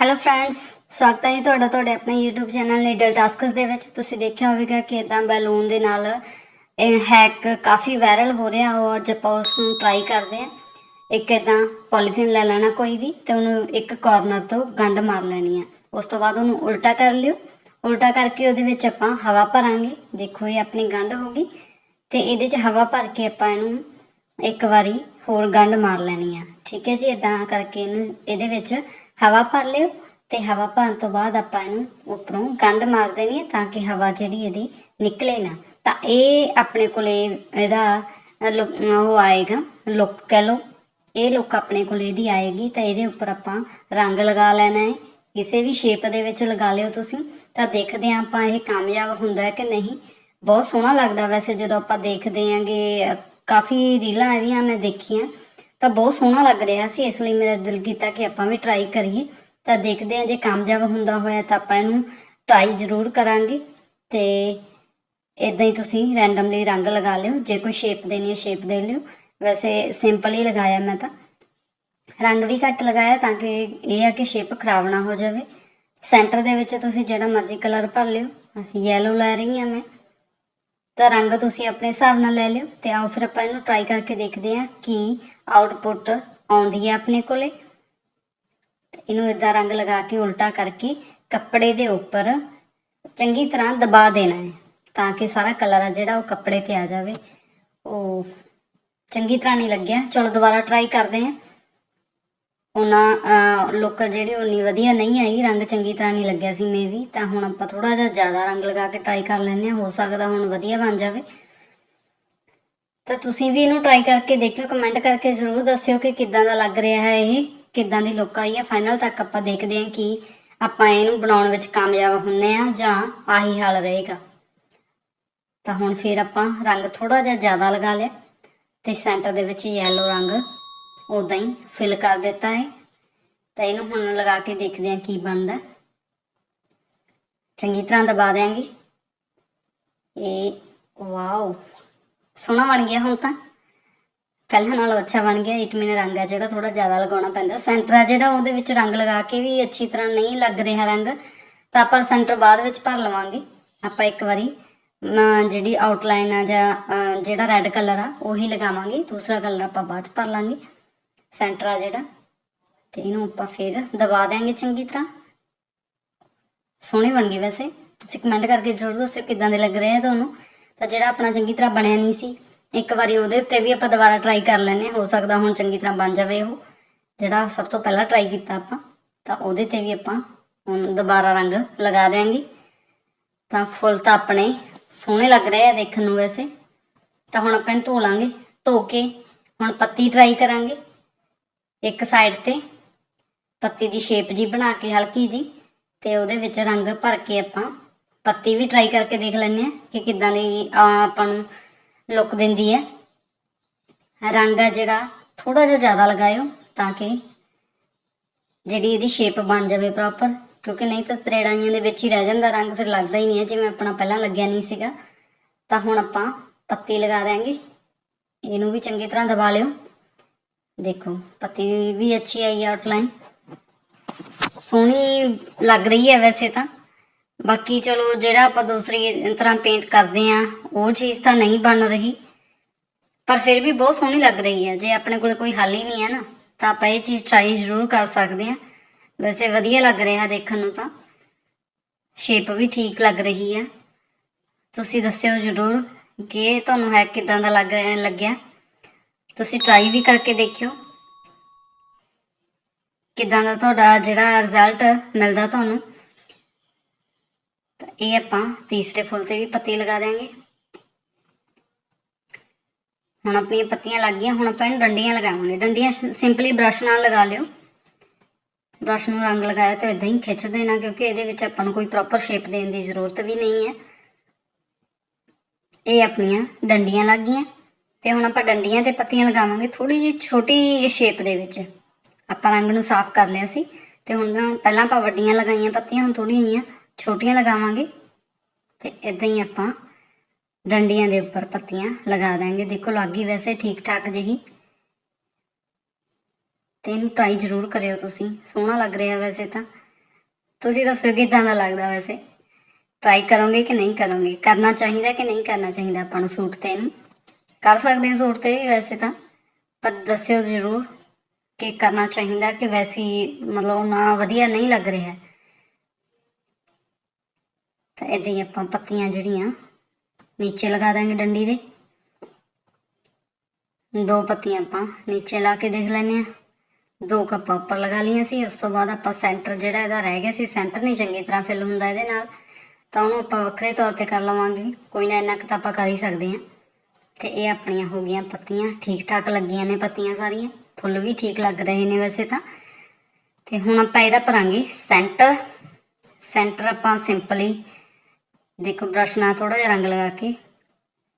Hello friends ਸਵਾਗਤ ਹੈ ਜੀ ਤੁਹਾਡਾ ਤੁਹਾਡੇ ਆਪਣੇ YouTube ਚੈਨਲ ਨੀਡਲ ਟਾਸਕਸ ਦੇ ਵਿੱਚ। ਤੁਸੀਂ ਦੇਖਿਆ ਹੋਵੇਗਾ ਕਿ ਇਦਾਂ ਬੈਲੂਨ ਦੇ ਨਾਲ, ਇਹ ਹੈਕ ਕਾਫੀ ਵਾਇਰਲ ਹੋ ਰਿਹਾ ਉਹ ਅੱਜ ਆਪਾਂ ਉਸ ਨੂੰ ਟਰਾਈ ਕਰਦੇ ਹਾਂ। ਇੱਕ ਇਦਾਂ ਪੋਲੀਥੀਨ ਲੈ ਲੈਣਾ ਕੋਈ ਵੀ ਤੇ ਉਹਨੂੰ ਇੱਕ ਕਾਰਨਰ ਤੋਂ ਗੰਢ ਮਾਰ ਲੈਣੀ ਆ ਉਸ ਤੋਂ ਬਾਅਦ ਉਹਨੂੰ ਉਲਟਾ ਕਰ ਲਿਓ। ਉਲਟਾ ਕਰਕੇ ਉਹਦੇ ਵਿੱਚ ਆਪਾਂ ਹਵਾ ਭਰਾਂਗੇ। ਦੇਖੋ ਇਹ ਆਪਣੀ ਗੰਢ ਹੋ ਗਈ ਤੇ ਇਹਦੇ 'ਚ ਹਵਾ ਭਰ ਕੇ ਆਪਾਂ ਇਹਨੂੰ ਇੱਕ ਵਾਰੀ ਹੋਰ ਗੰਢ ਮਾਰ ਲੈਣੀ ਆ ਠੀਕ ਹੈ ਜੀ ਇਦਾਂ ਕਰਕੇ ਇਹਨੂੰ ਇਹਦੇ ਵਿੱਚ ਹਵਾ ਭਰ ਲਿਓ ਤੇ ਹਵਾ ਭਰਨ ਤੋਂ ਬਾਅਦ ਆਪਾਂ ਇਹਨੂੰ ਉੱਪਰੋਂ ਗੰਢ ਮਾਰ ਦੇਣੀ ਹੈ ਤਾਂ ਕਿ ਹਵਾ ਜਿਹੜੀ ਇਹਦੀ ਨਿਕਲੇ ਨਾ। ਤਾਂ ਇਹ ਆਪਣੇ ਕੋਲੇ ਇਹਦਾ ਲੁ- ਉਹ ਆਏਗਾ, ਲੁੱਕ ਕਹਿ ਲਓ। ਇਹ ਲੁੱਕ ਆਪਣੇ ਕੋਲੇ ਇਹਦੀ ਆਏਗੀ ਤਾਂ ਇਹਦੇ ਉੱਪਰ ਆਪਾਂ ਰੰਗ ਲਗਾ ਲੈਣਾ ਹੈ। ਕਿਸੇ ਵੀ ਸ਼ੇਪ ਦੇ ਵਿੱਚ ਲਗਾ ਲਿਓ ਤੁਸੀਂ, ਤਾਂ ਦੇਖਦੇ ਹਾਂ ਆਪਾਂ ਇਹ ਕਾਮਯਾਬ ਹੁੰਦਾ ਹੈ ਕਿ ਨਹੀਂ। ਬਹੁਤ ਸੋਹਣਾ ਲੱਗਦਾ ਵੈਸੇ ਜਦੋਂ ਆਪਾਂ ਦੇਖਦੇ ਆਂਗੇ ਅਹ ਕਾਫੀ ਰੀਲਾਂ ਇਹਦੀਆਂ ਮੈਂ ਦੇਖੀਆਂ। ਤਾਂ ਬਹੁਤ ਸੋਹਣਾ ਲੱਗ ਰਿਹਾ ਸੀ, ਇਸ ਲਈ ਮੇਰਾ ਦਿਲ ਕੀਤਾ ਕਿ ਆਪਾਂ ਵੀ ਟਰਾਈ ਕਰੀਏ। ਤਾਂ ਦੇਖਦੇ ਹਾਂ ਜੇ ਕਾਮਯਾਬ ਹੁੰਦਾ ਹੋਇਆ ਤਾਂ ਆਪਾਂ ਇਹਨੂੰ ਟਰਾਈ ਜ਼ਰੂਰ ਕਰਾਂਗੇ। ਤੇ ਇਦਾਂ ਹੀ ਤੁਸੀਂ ਰੈਂਡਮਲੀ ਰੰਗ ਲਗਾ ਲਿਓ, ਜੇ ਕੋਈ ਸ਼ੇਪ ਦੇਣੀ ਹੈ ਸ਼ੇਪ ਦੇ ਲਿਓ। ਵੈਸੇ ਸਿੰਪਲ ਹੀ ਲਗਾਇਆ ਮੈਂ ਤਾਂ। ਰੰਗ ਵੀ ਘੱਟ ਲਗਾਇਆ ਤਾਂ ਕਿ ਇਹ ਆ ਕਿ ਸ਼ੇਪ ਖਰਾਬ ਨਾ ਹੋ ਜਾਵੇ। ਸੈਂਟਰ ਦੇ ਵਿੱਚ ਤੁਸੀਂ ਜਿਹੜਾ ਮਰਜ਼ੀ ਕਲਰ ਭਰ ਲਿਓ। ਯੈਲੋ ਲੈ ਰਹੀ ਹਾਂ ਮੈਂ। ਤਾਂ ਰੰਗ ਤੁਸੀਂ ਆਪਣੇ ਹਿਸਾਬ ਨਾਲ ਲੈ ਲਿਓ ਤੇ ਆਓ ਫਿਰ ਆਪਾਂ ਇਹਨੂੰ ਟਰਾਈ ਕਰਕੇ ਦੇਖਦੇ ਹਾਂ ਕਿ ਆਊਟਪੁੱਟ ਆਉਂਦੀ ਹੈ ਆਪਣੇ ਕੋਲੇ। ਇਹਨੂੰ ਇਦਾਂ ਰੰਗ ਲਗਾ ਕੇ ਉਲਟਾ ਕਰਕੇ ਕੱਪੜੇ ਦੇ ਉੱਪਰ ਚੰਗੀ ਤਰ੍ਹਾਂ ਦਬਾ ਦੇਣਾ ਹੈ ਤਾਂ ਕਿ ਸਾਰਾ ਕਲਰ ਆ ਜਿਹੜਾ ਉਹ ਕੱਪੜੇ ਤੇ ਆ ਜਾਵੇ। ਉਹ ਚੰਗੀ ਤਰ੍ਹਾਂ ਨਹੀਂ ਲੱਗਿਆ। ਚਲੋ ਦੁਬਾਰਾ ਟਰਾਈ ਕਰਦੇ ਹਾਂ। ਉਹਨਾਂ ਲੋਕ ਜਿਹੜੀ ਉਨੀ ਵਧੀਆ ਨਹੀਂ ਆਈ। ਰੰਗ ਚੰਗੀ ਤਰ੍ਹਾਂ ਨਹੀਂ ਲੱਗਿਆ ਸੀ ਮੇ ਵੀ ਤਾਂ ਹੁਣ ਆਪਾਂ ਥੋੜਾ ਜਿਹਾ ਜ਼ਿਆਦਾ ਰੰਗ ਲਗਾ ਕੇ ਟਰਾਈ ਕਰ ਲੈਂਦੇ ਹਾਂ। ਹੋ ਸਕਦਾ ਹੁਣ ਵਧੀਆ ਬਣ ਜਾਵੇ। ਤਾਂ ਤੁਸੀਂ ਵੀ ਇਹਨੂੰ ਟਰਾਈ ਕਰਕੇ ਦੇਖਿਓ ਕਮੈਂਟ ਕਰਕੇ ਜ਼ਰੂਰ ਦੱਸਿਓ ਕਿ ਕਿੱਦਾਂ ਦਾ ਲੱਗ ਰਿਹਾ ਹੈ ਇਹ, ਕਿੱਦਾਂ ਦੀ ਲੁੱਕ ਆਈ ਹੈ। ਫਾਈਨਲ ਤੱਕ ਆਪਾਂ ਦੇਖਦੇ ਹਾਂ ਕਿ ਆਪਾਂ ਇਹਨੂੰ ਬਣਾਉਣ ਵਿੱਚ ਕਾਮਯਾਬ ਹੁੰਨੇ ਆ ਜਾਂ ਆਹੀ ਹਾਲ ਰਹੇਗਾ। ਤਾਂ ਹੁਣ ਫਿਰ ਆਪਾਂ ਰੰਗ ਥੋੜਾ ਜਿਹਾ ਜ਼ਿਆਦਾ ਲਗਾ ਲਿਆ ਤੇ ਸੈਂਟਰ ਦੇ ਵਿੱਚ ਯੈਲੋ ਰੰਗ ਉਦਾਂ ਹੀ ਫਿਲ ਕਰ ਦਿੱਤਾ ਹੈ। ਤਾਂ ਇਹਨੂੰ ਹੁਣ ਲਗਾ ਕੇ ਦੇਖਦੇ ਹਾਂ ਕੀ ਬਣਦਾ। ਚੰਗੀ ਤਰ੍ਹਾਂ ਦਬਾ ਦਿਆਂਗੇ। ਇਹ ਵਾਓ। ਸੋਹਣਾ ਬਣ ਗਿਆ ਹੁਣ ਤਾਂ। ਪਹਿਲਾਂ ਨਾਲੋਂ ਅੱਛਾ ਬਣ ਗਿਆ ਇਟ ਮੀਨ ਰੰਗ ਆ ਜਿਹੜਾ ਥੋੜਾ ਜ਼ਿਆਦਾ ਲਗਾਉਣਾ ਪੈਂਦਾ। ਸੈਂਟਰ ਆ ਜਿਹੜਾ ਉਹਦੇ ਵਿੱਚ ਰੰਗ ਲਗਾ ਕੇ ਵੀ ਅੱਛੀ ਤਰ੍ਹਾਂ ਨਹੀਂ ਲੱਗ ਰਿਹਾ ਰੰਗ, ਤਾਂ ਆਪਾਂ ਸੈਂਟਰ ਬਾਅਦ ਵਿੱਚ ਭਰ ਲਵਾਂਗੇ। ਆਪਾਂ ਇੱਕ ਵਾਰੀ ਜਿਹੜੀ ਆਊਟਲਾਈਨ ਆ ਜਾਂ ਜਿਹੜਾ ਰੈੱਡ ਕਲਰ ਆ, ਉਹੀ ਲਗਾਵਾਂਗੇ। ਦੂਸਰਾ ਕਲਰ ਆਪਾਂ ਬਾਅਦ ਚ ਭਰ ਲਾਂਗੇ। ਸੈਂਟਰ ਆ ਜਿਹੜਾ, ਤੇ ਇਹਨੂੰ ਆਪਾਂ ਫਿਰ ਦਬਾ ਦਿਆਂਗੇ ਚੰਗੀ ਤਰ੍ਹਾਂ। ਸੋਹਣੇ ਬਣ ਗਏ ਵੈਸੇ। ਤੁਸੀਂ ਕਮੈਂਟ ਕਰਕੇ ਜ਼ਰੂਰ ਦੱਸਿਓ ਕਿਦਾਂ ਦੇ ਲੱਗ ਰਹੇ ਆ ਤੁਹਾਨੂੰ। ਤਾਂ ਜਿਹੜਾ ਆਪਣਾ ਚੰਗੀ ਤਰ੍ਹਾਂ ਬਣਿਆ ਨਹੀਂ ਸੀ, ਇੱਕ ਵਾਰੀ ਉਹਦੇ ਉੱਤੇ ਵੀ ਆਪਾਂ ਦੁਬਾਰਾ ਟਰਾਈ ਕਰ ਲੈਨੇ ਆ ਹੋ ਸਕਦਾ ਹੁਣ ਚੰਗੀ ਤਰ੍ਹਾਂ ਬਣ ਜਾਵੇ ਉਹ। ਜਿਹੜਾ ਸਭ ਤੋਂ ਪਹਿਲਾਂ ਟਰਾਈ ਕੀਤਾ ਆਪਾਂ, ਤਾਂ ਉਹਦੇ ਤੇ ਵੀ ਆਪਾਂ ਹੁਣ ਦੁਬਾਰਾ ਰੰਗ ਲਗਾ ਦਿਆਂਗੇ। ਤਾਂ ਫੁੱਲ ਤਾਂ ਆਪਣੇ ਸੋਹਣੇ ਲੱਗ ਰਹੇ ਆ ਦੇਖਣ ਨੂੰ ਵੈਸੇ। ਤਾਂ ਹੁਣ ਆਪਾਂ ਇਹਨੂੰ ਧੋ ਲਾਂਗੇ, ਧੋ ਕੇ ਹੁਣ ਪੱਤੀ ਟਰਾਈ ਕਰਾਂਗੇ। ਇੱਕ ਸਾਈਡ ਤੇ ਪੱਤੀ ਦੀ ਸ਼ੇਪ ਜੀ ਬਣਾ ਕੇ ਹਲਕੀ ਜੀ ਤੇ ਉਹਦੇ ਵਿੱਚ ਰੰਗ ਭਰ ਕੇ ਆਪਾਂ ਪੱਤੀ ਵੀ ਟਰਾਈ ਕਰਕੇ ਦੇਖ ਲੈਂਦੇ ਆ ਕਿ ਕਿੱਦਾਂ ਦੀ ਆ, ਆਪਾਂ ਨੂੰ ਲੁੱਕ ਦਿੰਦੀ ਹੈ। ਰੰਗ ਆ ਜਿਹੜਾ ਥੋੜਾ ਜਿਹਾ ਜ਼ਿਆਦਾ ਲਗਾਇਓ ਤਾਂ ਕਿ ਜਿਹੜੀ ਇਹਦੀ ਸ਼ੇਪ ਬਣ ਜਾਵੇ ਪ੍ਰੋਪਰ ਕਿਉਂਕਿ ਨਹੀਂ ਤਾਂ ਤਰੇੜਾਈਆਂ ਦੇ ਵਿੱਚ ਹੀ ਰਹਿ ਜਾਂਦਾ ਰੰਗ ਫਿਰ ਲੱਗਦਾ ਹੀ ਨਹੀਂ ਹੈ। ਜਿਵੇਂ ਆਪਣਾ ਪਹਿਲਾਂ ਲੱਗਿਆ ਨਹੀਂ ਸੀਗਾ ਤਾਂ ਹੁਣ ਆਪਾਂ ਪੱਤੀ ਲਗਾ ਦਿਆਂਗੇ। ਇਹਨੂੰ ਵੀ ਚੰਗੀ ਤਰ੍ਹਾਂ ਦਬਾ ਲਿਓ। ਦੇਖੋ ਪੱਤੀ ਵੀ ਅੱਛੀ ਆਈ ਆਊਟਲਾਈਨ ਸੋਹਣੀ ਲੱਗ ਰਹੀ ਹੈ ਵੈਸੇ ਤਾਂ। ਬਾਕੀ ਚਲੋ ਜਿਹੜਾ ਆਪਾਂ ਦੂਸਰੀ ਤਰ੍ਹਾਂ ਪੇਂਟ ਕਰਦੇ ਆ ਉਹ ਚੀਜ਼ ਤਾਂ ਨਹੀਂ ਬਣ ਰਹੀ। ਪਰ ਫਿਰ ਵੀ ਬਹੁਤ ਸੋਹਣੀ ਲੱਗ ਰਹੀ ਹੈ। ਜੇ ਆਪਣੇ ਕੋਲ ਕੋਈ ਹੱਲ ਹੀ ਨਹੀਂ ਹੈ ਨਾ, ਤਾਂ ਆਪਾਂ ਇਹ ਚੀਜ਼ ਟਰਾਈ ਜ਼ਰੂਰ ਕਰ ਸਕਦੇ ਆ ਵੈਸੇ ਵਧੀਆ ਲੱਗ ਰਿਹਾ ਦੇਖਣ ਨੂੰ ਤਾਂ। ਸ਼ੇਪ ਵੀ ਠੀਕ ਲੱਗ ਰਹੀ ਹੈ। ਤੁਸੀਂ ਦੱਸਿਓ ਜ਼ਰੂਰ ਕਿ ਤੁਹਾਨੂੰ ਹੈ ਕਿਦਾਂ ਦਾ ਲੱਗ ਰਿਹਾ, ਲੱਗਿਆ। ਤੁਸੀਂ ਟਰਾਈ ਵੀ ਕਰਕੇ ਦੇਖਿਓ। ਕਿਦਾਂ ਦਾ ਤੁਹਾਡਾ ਜਿਹੜਾ ਰਿਜ਼ਲਟ ਮਿਲਦਾ ਤੁਹਾਨੂੰ। ਤਾਂ ਇਹ ਆਪਾਂ ਤੀਸਰੇ ਫੁੱਲ ਤੇ ਵੀ ਪੱਤੀ ਲਗਾ ਦਿਆਂਗੇ। ਹੁਣ ਆਪਣੀਆਂ ਪੱਤੀਆਂ ਲੱਗ ਗਈਆਂ, ਹੁਣ ਆਪਾਂ ਇਹਨੂੰ ਡੰਡੀਆਂ ਲਗਾਵਾਂਗੇ। ਡੰਡੀਆਂ ਸਿੰਪਲੀ ਬ੍ਰਸ਼ ਨਾਲ ਲਗਾ ਲਿਓ। ਬ੍ਰਸ਼ ਨੂੰ ਰੰਗ ਲਗਾਇਆ ਤਾਂ ਇਦਾਂ ਹੀ ਖਿੱਚ ਦੇਣਾ, ਕਿਉਂਕਿ ਇਹਦੇ ਵਿੱਚ ਆਪਾਂ ਨੂੰ ਕੋਈ ਪ੍ਰੋਪਰ ਸ਼ੇਪ ਦੇਣ ਦੀ ਜ਼ਰੂਰਤ ਵੀ ਨਹੀਂ ਹੈ। ਇਹ ਆਪਣੀਆਂ ਡੰਡੀਆਂ ਲੱਗ ਗਈਆਂ। ਤੇ ਹੁਣ ਆਪਾਂ ਡੰਡੀਆਂ ਤੇ ਪੱਤੀਆਂ ਲਗਾਵਾਂਗੇ ਥੋੜੀ ਜਿਹੀ ਛੋਟੀ ਸ਼ੇਪ ਦੇ ਵਿੱਚ। ਆਪਾਂ ਰੰਗ ਨੂੰ ਸਾਫ਼ ਕਰ ਲਿਆ ਸੀ। ਤੇ ਹੁਣ ਪਹਿਲਾਂ ਆਪਾਂ ਵੱਡੀਆਂ ਲਗਾਈਆਂ ਪੱਤੀਆਂ, ਹੁਣ ਥੋੜੀਆਂ ਜਿਹੀਆਂ ਛੋਟੀਆਂ ਲਗਾਵਾਂਗੇ ਤੇ ਇਦਾਂ ਹੀ ਆਪਾਂ ਡੰਡੀਆਂ ਦੇ ਉੱਪਰ ਪੱਤੀਆਂ ਲਗਾ ਦਾਂਗੇ ਦੇਖੋ ਲੱਗ ਵੈਸੇ ਠੀਕ ਠਾਕ ਜਿਹੀ। ਤੇ ਇਹਨੂੰ ਟਰਾਈ ਜ਼ਰੂਰ ਕਰਿਓ ਤੁਸੀਂ। ਸੋਹਣਾ ਲੱਗ ਰਿਹਾ ਵੈਸੇ ਤਾਂ। ਤੁਸੀਂ ਦੱਸੋ ਕਿਦਾਂ ਦਾ ਲੱਗਦਾ ਵੈਸੇ? ਟਰਾਈ ਕਰੋਗੇ ਕਿ ਨਹੀਂ ਕਰੋਗੇ? ਕਰਨਾ ਚਾਹੀਦਾ ਕਿ ਨਹੀਂ ਕਰਨਾ ਚਾਹੀਦਾ ਆਪਾਂ ਨੂੰ ਸੂਟ ਤੇ ਇਹਨੂੰ? ਕਰ ਸਕਦੇ ਹਾਂ ਸੂਟ ਤੇ ਵੀ ਵੈਸੇ ਤਾਂ। ਪਰ ਦੱਸਿਓ ਜ਼ਰੂਰ ਕਿ ਕਰਨਾ ਚਾਹੀਦਾ ਕਿ ਵੈਸੀ ਮਤਲਬ ਨਾ ਵਧੀਆ ਨਹੀਂ ਲੱਗ ਰਿਹਾ। ਤਾਂ ਇਦਾਂ ਹੀ ਆਪਾਂ ਪੱਤੀਆਂ ਜਿਹੜੀਆਂ ਨੀਚੇ ਲਗਾ ਦਾਂਗੇ ਡੰਡੀ ਦੇ। ਦੋ ਪੱਤੀਆਂ ਆਪਾਂ ਨੀਚੇ ਲਾ ਕੇ ਦੇਖ ਲੈਂਦੇ ਆ ਦੋ ਕੱਪਾਂ ਉੱਪਰ ਲਗਾ ਲਈਆਂ ਸੀ, ਉਸ ਤੋਂ ਬਾਅਦ ਆਪਾਂ ਸੈਂਟਰ ਜਿਹੜਾ ਇਹਦਾ ਰਹਿ ਗਿਆ ਸੀ, ਸੈਂਟਰ ਨਹੀਂ ਚੰਗੀ ਤਰ੍ਹਾਂ ਫਿਲ ਹੁੰਦਾ ਇਹਦੇ ਨਾਲ, ਤਾਂ ਉਹਨੂੰ ਆਪਾਂ ਵੱਖਰੇ ਤੌਰ ਤੇ ਕਰ ਲਵਾਂਗੇ। ਕੋਈ ਨਾ ਇੰਨਾ ਕੁ ਤਾਂ ਆਪਾਂ ਕਰ ਹੀ ਸਕਦੇ ਹਾਂ। ਤੇ ਇਹ ਆਪਣੀਆਂ ਹੋ ਗਈਆਂ ਪੱਤੀਆਂ ਠੀਕ ਠਾਕ ਲੱਗੀਆਂ ਨੇ ਪੱਤੀਆਂ ਸਾਰੀਆਂ, ਫੁੱਲ ਵੀ ਠੀਕ ਲੱਗ ਰਹੇ ਨੇ ਵੈਸੇ ਤਾਂ। ਤੇ ਹੁਣ ਆਪਾਂ ਇਹਦਾ ਭਰਾਂਗੇ ਸੈਂਟਰ। ਸੈਂਟਰ ਆਪਾਂ ਸਿੰਪਲੀ ਦੇਖੋ ਬ੍ਰਸ਼ ਨਾਲ ਥੋੜਾ ਜਿਹਾ ਰੰਗ ਲਗਾ ਕੇ।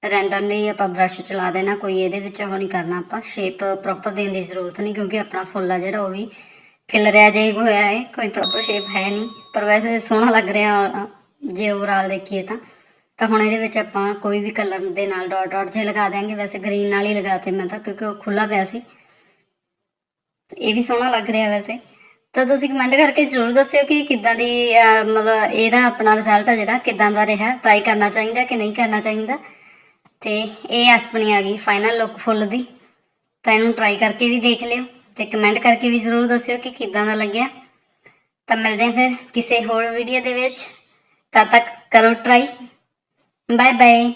ਰੈਂਡਮਲੀ ਆਪਾਂ ਬ੍ਰਸ਼ ਚਲਾ ਦੇਣਾ, ਕੋਈ ਇਹਦੇ ਵਿੱਚ ਉਹ ਨਹੀਂ ਕਰਨਾ ਆਪਾਂ। ਸ਼ੇਪ ਪ੍ਰੋਪਰ ਦੇਣ ਦੀ ਜ਼ਰੂਰਤ ਨਹੀਂ, ਕਿਉਂਕਿ ਆਪਣਾ ਫੁੱਲ ਆ ਜਿਹੜਾ, ਉਹ ਵੀ ਖਿਲ ਰਿਹਾ ਜੇ ਹੋਇਆ ਹੈ, ਕੋਈ ਪ੍ਰੋਪਰ ਸ਼ੇਪ ਹੈ ਨਹੀਂ। ਪਰ ਵੈਸੇ ਸੋਹਣਾ ਲੱਗ ਰਿਹਾ, ਜੇ ਓਵਰਆਲ ਦੇਖੀਏ ਤਾਂ। ਤਾਂ ਹੁਣ ਇਹਦੇ ਵਿੱਚ ਆਪਾਂ ਕੋਈ ਵੀ ਕਲਰ ਦੇ ਨਾਲ ਡਾਟ ਡਾਟ ਜੇ ਲਗਾ ਦਿਆਂਗੇ, ਵੈਸੇ ਗ੍ਰੀਨ ਨਾਲ ਹੀ ਲਗਾਤੇ ਮੈਂ ਤਾਂ, ਕਿਉਂਕਿ ਉਹ ਖੁੱਲਾ ਪਿਆ ਸੀ। ਇਹ ਵੀ ਸੋਹਣਾ ਲੱਗ ਰਿਹਾ ਵੈਸੇ। ਤਾਂ ਤੁਸੀਂ ਕਮੈਂਟ ਕਰਕੇ ਜ਼ਰੂਰ ਦੱਸਿਓ ਕਿ ਕਿੱਦਾਂ ਦੀ ਮਤਲਬ ਇਹਦਾ ਆਪਣਾ ਰਿਜ਼ਲਟ ਆ ਜਿਹੜਾ, ਕਿੱਦਾਂ ਦਾ ਰਿਹਾ ਟਰਾਈ ਕਰਨਾ ਚਾਹੀਦਾ ਕਿ ਨਹੀਂ ਕਰਨਾ ਚਾਹੀਦਾ। ਤੇ ਇਹ ਆਪਣੀ ਆ ਗਈ ਫਾਈਨਲ ਲੁੱਕ ਫੁੱਲ ਦੀ। ਤਾਂ ਇਹਨੂੰ ਟਰਾਈ ਕਰਕੇ ਵੀ ਦੇਖ ਲਿਓ ਤੇ ਕਮੈਂਟ ਕਰਕੇ ਵੀ ਜ਼ਰੂਰ ਦੱਸਿਓ ਕਿ ਕਿੱਦਾਂ ਦਾ ਲੱਗਿਆ। ਤਾਂ ਮਿਲਦੇ ਹਾਂ ਫਿਰ ਕਿਸੇ ਹੋਰ ਵੀਡੀਓ ਦੇ ਵਿੱਚ। ਤਦ ਤੱਕ ਕਰੋ ਟਰਾਈ ਬਾਏ ਬਾਏ